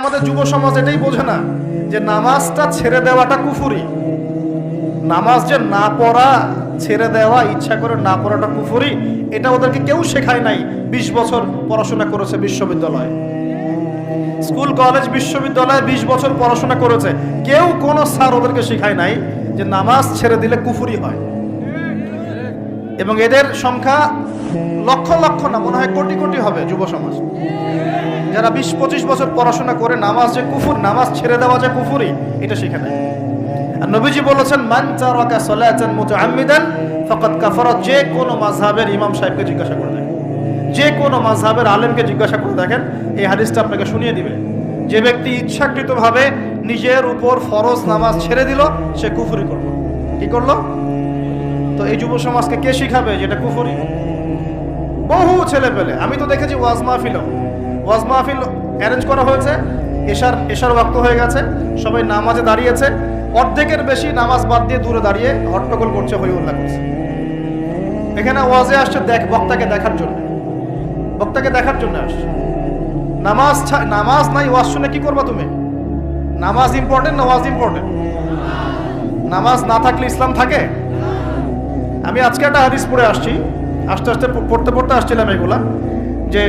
আমাদের যুব সমাজ এটাই বোঝে না যে নামাজটা ছেড়ে দেওয়াটা কুফুরি। নামাজ যে না পড়া, ছেড়ে দেওয়া, ইচ্ছা করে না পড়াটা কুফুরি, এটা ওদেরকে কেউ শেখায় নাই। বিশ বছর পড়াশোনা করেছে বিশ্ববিদ্যালয়ে। স্কুল, কলেজ, বিশ্ববিদ্যালয়ে বিশ বছর পড়াশোনা করেছে। কেউ কোনো স্যার ওদেরকে শেখায় নাই যে নামাজ ছেড়ে দিলে কুফুরি হয়। এবং এদের সংখ্যা লক্ষ লক্ষ না, মনে হয় কোটি কোটি হবে যুব সমাজ। যারা বিশ, পঁচিশ বছর পড়াশোনা করে নামাজ যে কুফুর, নামাজ ছেড়ে দেওয়া যে কুফুরি, এটা শিখে নেয় আর নবীজি বলেছেন, মান তারাকা সালাতান মুতাআম্মিদান, ফাকাদ কাফারা। যে কোনো মাযহাবের ইমাম সাহেবকে জিজ্ঞাসা করে দেখেন। যে কোনো মাযহাবের আলেমকে জিজ্ঞাসা করে দেখেন। এই হাদিসটা আপনাকে শুনিয়ে দিবে। যে ব্যক্তি ইচ্ছাকৃতভাবে নিজের উপর ফরজ নামাজ ছেড়ে দিল, সে কুফুরি করল। কি করল? তো এই যুব সমাজকে কে শিখাবে যেটা কুফুরি? বহু ছেলে পেলে। আমি তো দেখেছি ওয়াজ মাহফিল ওয়াজ মাহফিল অ্যারেঞ্জ করা হয়েছে। এশার এশার ওয়াক্ত হয়ে গেছে। সবাই নামাজে দাঁড়িয়েছে। অর্ধেকের বেশি নামাজ বাদ দিয়ে দূরে দাঁড়িয়ে হট্টগোল করছে হই উল্লাহ করছে। এখানে ওয়াজে আসছে দেখ, বক্তাকে দেখার জন্য। বক্তাকে দেখার জন্য আসছে। নামাজ নামাজ নাই, ওয়াজ শুনে কি করবা তুমি? নামাজ ইম্পর্টেন্ট না ওয়াজ ইম্পর্টেন্ট নামাজ না থাকলে ইসলাম থাকে? আমি আজকে একটা হাদিস পড়ে আসছি। আস্তে আস্তে পড়তে পড়তে আসছিলাম এগুলা। যে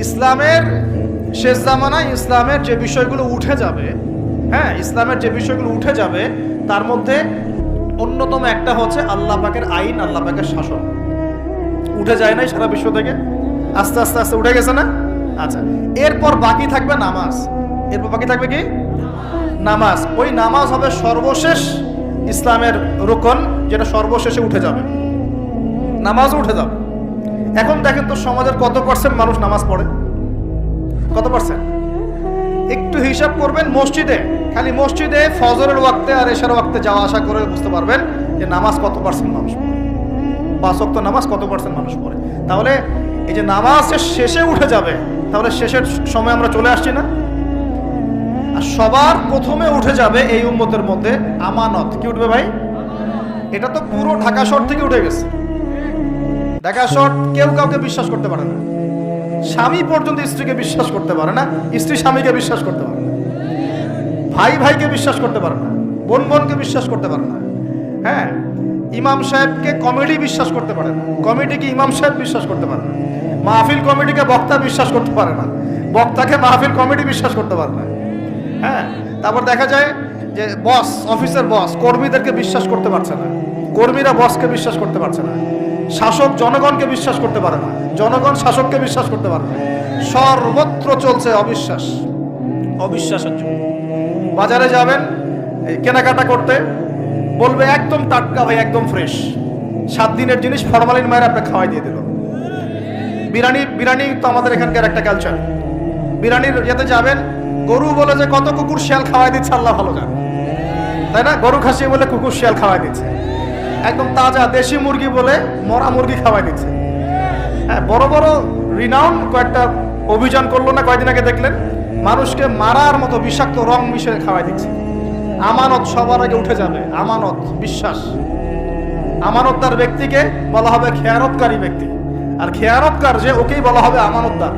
ইসলামের শেষ জামানায় ইসলামের যে বিষয়গুলো উঠে যাবে হ্যাঁ ইসলামের যে বিষয়গুলো উঠে যাবে, তার মধ্যে অন্যতম একটা হচ্ছে আল্লাহ পাকের আইন, আল্লাহ পাকের শাসন। উঠে যায় নাই সারা বিশ্ব থেকে? আস্তে আস্তে আস্তে উঠে গেছে না? আচ্ছা এরপর বাকি থাকবে নামাজ। এরপর বাকি থাকবে কি? নামাজ। ওই নামাজ হবে সর্বশেষ ইসলামের রোকন যেটা সর্বশেষে উঠে যাবে। নামাজ উঠে যাবে। এখন দেখেন তো সমাজের কত পার্সেন্ট মানুষ নামাজ পড়ে? কত পার্সেন্ট একটু হিসাব করবেন, মসজিদে, খালি মসজিদে ফজরের ওয়াক্তে আর এশার ওয়াক্তে যাওয়া আসা করে বুঝতে পারবেন যে নামাজ কত পার্সেন্ট মানুষ পড়ে। ওয়াক্ত নামাজ কত পার্সেন্ট মানুষ পড়ে? তাহলে এই যে নামাজ শেষে উঠে যাবে, তাহলে শেষের সময় আমরা চলে আসছি না? সবার প্রথমে উঠে যাবে এই উম্মতের মধ্যে আমানত। কি উঠবে ভাই? এটা তো পুরো ঢাকা শহর থেকে উঠে গেছে। ঢাকা শহর কেউ কাউকে বিশ্বাস করতে পারে না। স্বামী পর্যন্ত স্ত্রীকে বিশ্বাস করতে পারে না, স্ত্রী স্বামীকে বিশ্বাস করতে পারে না। ভাই ভাইকে বিশ্বাস করতে পারে না, বোন বোনকে বিশ্বাস করতে পারে না। হ্যাঁ ইমাম সাহেবকে কমেডি বিশ্বাস করতে পারে না, কমেডিকে ইমাম সাহেব বিশ্বাস করতে পারে না, মাহফিল কমিটিকে বক্তা বিশ্বাস করতে পারে না, বক্তাকে মাহফিল কমিটি বিশ্বাস করতে পারে না। হ্যাঁ তারপর দেখা যায় যে বস অফিসের বস কর্মীদেরকে বিশ্বাস করতে পারছে না। কর্মীরা বসকে বিশ্বাস করতে পারছে না। শাসক জনগণকে বিশ্বাস করতে পারে না। জনগণ শাসককে বিশ্বাস করতে পারে না। সর্বত্র চলছে অবিশ্বাস। অবিশ্বাসের জন্য বাজারে যাবেন কেনাকাটা করতে বলবে একদম টাটকা ভাই একদম ফ্রেশ সাত দিনের জিনিস ফরমালিন মায়ের আপনাকে খাওয়াই দিয়ে দিল। বিরিয়ানি বিরিয়ানি তো আমাদের এখানকার একটা কালচার বিরিয়ানির ইয়েতে যাবেন গরু বলে যে কত কুকুর শিয়াল খাওয়াই দিচ্ছে, আল্লাহ ভালো জানে। তাই না? গরু খাসি বলে কুকুর শিয়াল খাওয়াই দিচ্ছে। একদম তাজা দেশি মুরগি বলে মরা মুরগি খাওয়াই দিচ্ছে। হ্যাঁ বড় বড় রিনাউন কয়েকটা অভিযান করল না, কয়েকদিন আগে দেখলেন? মানুষকে মারার মতো বিষাক্ত রং মিশে খাওয়াই দিচ্ছে। আমানত সবার আগে উঠে যাবে। আমানত, বিশ্বাস। আমানতদার ব্যক্তিকে বলা হবে খেয়ারতকারী ব্যক্তি। আর খেয়ারতকার যে ওকেই বলা হবে আমানতদার।